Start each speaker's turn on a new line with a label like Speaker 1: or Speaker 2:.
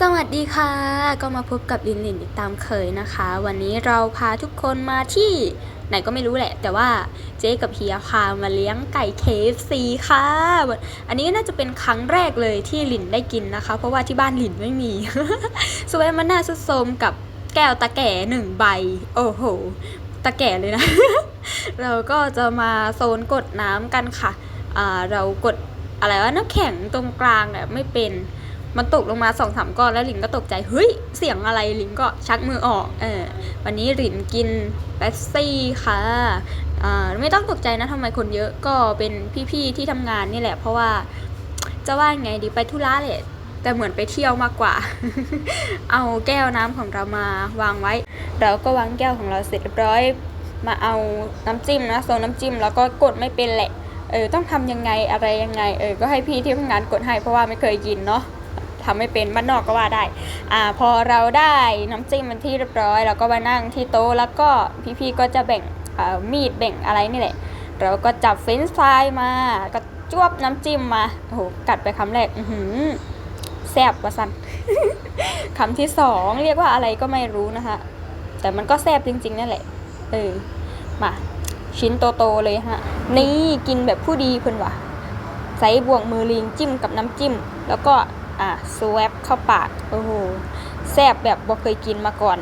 Speaker 1: สวัสดีค่ะ ก็มาพบกับลินลินอีกตามเคยนะคะ วันนี้เราพาทุกคนมาที่ไหนก็ไม่รู้แหละ แต่ว่าเจ๊กับเฮียพามาเลี้ยงไก่ KFC ค่ะ อันนี้น่าจะเป็นครั้งแรกเลยที่ลินได้กินนะคะ เพราะว่าที่บ้านลินไม่มีสวยมันน่าสุดโทมกับแก้วตะแก่หนึ่งใบ โอ้โห ตะแก่เลยนะ เราก็จะมาโซนกดน้ำกันค่ะ เรากดอะไรวะน้ำแข็งตรงกลางเนี่ยไม่เป็น มันตกลงมาสองสามก้อนแล้วหลินก็ตกใจ เฮ้ย เสียงอะไรหลินก็ชักมือออกเออวันนี้หลินกินเบปซี่ค่ะอ่าไม่ต้องตกใจนะทำไมคนเยอะก็เป็นพี่ๆที่ทำงานนี่แหละ เพราะว่าจะว่าไงดีไปธุระแหละแต่เหมือนไปเที่ยวมากกว่า เอาแก้วน้ำของเรามาวางไว้ เราก็วางแก้วของเราเสร็จเรียบร้อย มาเอาน้ำจิ้มนะโซนน้ำจิ้มแล้วก็กดไม่เป็นแหละ เออต้องทำยังไงอะไรยังไง เออก็ให้พี่ที่ทำงานกดให้เพราะว่าไม่เคยกินเนาะ ทำไม่เป็นบ้านนอกก็ว่าได้อ่าพอเราได้น้ำจิ้มมันที่เรียบร้อยเราก็มานั่งที่โต๊ะแล้วก็พี่ๆก็จะแบ่งมีดแบ่งอะไรนี่แหละเราก็จับเฟรนช์ฟรายมาก็จ้วบน้ำจิ้มมาโอ้โหกัดไปคำแรกอือแซ่บว่าสันคำที่สองเรียกว่าอะไรก็ไม่รู้นะคะแต่มันก็แซ่บจริงๆนั่นแหละเออมาชิ้นโตๆเลยฮะ นี่กินแบบผู้ดีเพิ่นวะใส่บ่วงมือลิงจิ้มกับน้ำจิ้ม แล้วก็ อะสวบเข้าปาก โอ้โหแซ่บแบบบ่เคยกินมาก่อน